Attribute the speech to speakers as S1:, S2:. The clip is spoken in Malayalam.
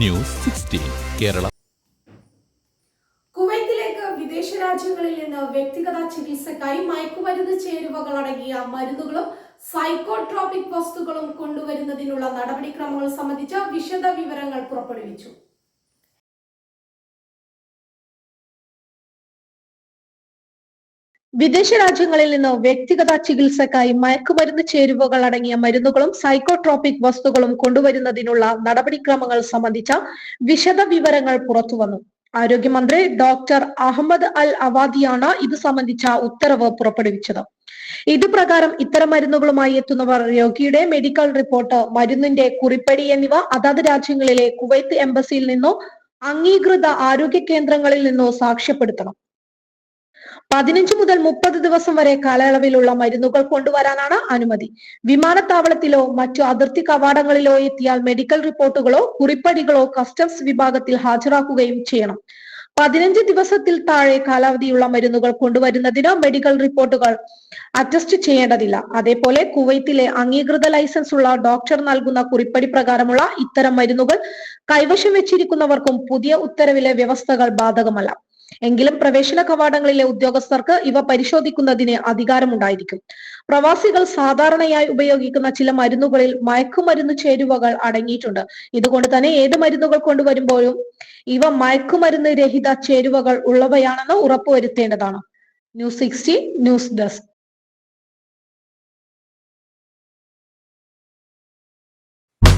S1: News sixteen Kerala.
S2: കുവൈത്തിലേക്ക് വിദേശ രാജ്യങ്ങളിൽ നിന്ന് വ്യക്തിഗത ചികിത്സക്കായി മയക്കുമരുന്ന് ചേരുവകൾ അടങ്ങിയ മരുന്നുകളും സൈക്കോട്രോപിക് വസ്തുക്കളും കൊണ്ടുവരുന്നതിനുള്ള നടപടിക്രമങ്ങൾ സംബന്ധിച്ച വിശദ വിവരങ്ങൾ പുറപ്പെടുവിച്ചു.
S3: വിദേശ രാജ്യങ്ങളിൽ നിന്ന് വ്യക്തിഗത ചികിത്സക്കായി മയക്കുമരുന്ന് ചേരുവകൾ അടങ്ങിയ മരുന്നുകളും സൈക്കോട്രോപിക് വസ്തുക്കളും കൊണ്ടുവരുന്നതിനുള്ള നടപടിക്രമങ്ങൾ സംബന്ധിച്ച വിശദ വിവരങ്ങൾ പുറത്തുവന്നു. ആരോഗ്യമന്ത്രി ഡോക്ടർ അഹമ്മദ് അൽ അവാദിയാണ് ഇത് സംബന്ധിച്ച ഉത്തരവ് പുറപ്പെടുവിച്ചത്. ഇതുപ്രകാരം ഇത്തരം മരുന്നുകളുമായി എത്തുന്നവർ രോഗിയുടെ മെഡിക്കൽ റിപ്പോർട്ട് മരുന്നിന്റെ കുറിപ്പടി എന്നിവ അതാത് രാജ്യങ്ങളിലെ കുവൈത്ത് എംബസിയിൽ നിന്നോ അംഗീകൃത ആരോഗ്യ കേന്ദ്രങ്ങളിൽ നിന്നോ സാക്ഷ്യപ്പെടുത്തണം. പതിനഞ്ച് മുതൽ മുപ്പത് ദിവസം വരെ കാലയളവിലുള്ള മരുന്നുകൾ കൊണ്ടുവരാനാണ് അനുമതി. വിമാനത്താവളത്തിലോ മറ്റു അതിർത്തി കവാടങ്ങളിലോ എത്തിയാൽ മെഡിക്കൽ റിപ്പോർട്ടുകളോ കുറിപ്പടികളോ കസ്റ്റംസ് വിഭാഗത്തിൽ ഹാജരാക്കുകയും ചെയ്യണം. പതിനഞ്ച് ദിവസത്തിൽ താഴെ കാലാവധിയുള്ള മരുന്നുകൾ കൊണ്ടുവരുന്നതിനോ മെഡിക്കൽ റിപ്പോർട്ടുകൾ അറ്റസ്റ്റ് ചെയ്യേണ്ടതില്ല. അതേപോലെ കുവൈത്തിലെ അംഗീകൃത ലൈസൻസ് ഉള്ള ഡോക്ടർ നൽകുന്ന കുറിപ്പടി പ്രകാരമുള്ള ഇത്തരം മരുന്നുകൾ കൈവശം വെച്ചിരിക്കുന്നവർക്കും പുതിയ ഉത്തരവിലെ വ്യവസ്ഥകൾ ബാധകമല്ല. എങ്കിലും പ്രവേശന കവാടങ്ങളിലെ ഉദ്യോഗസ്ഥർക്ക് ഇവ പരിശോധിക്കുന്നതിന് അധികാരമുണ്ടായിരിക്കും. പ്രവാസികൾ സാധാരണയായി ഉപയോഗിക്കുന്ന ചില മരുന്നുകളിൽ മയക്കുമരുന്ന് ചേരുവകൾ അടങ്ങിയിട്ടുണ്ട്. ഇതുകൊണ്ട് തന്നെ ഏത് മരുന്നുകൾ കൊണ്ടുവരുമ്പോഴും ഇവ മയക്കുമരുന്ന് രഹിത ചേരുവകൾ ഉള്ളവയാണെന്ന് ഉറപ്പുവരുത്തേണ്ടതാണ്. News sixty news desk.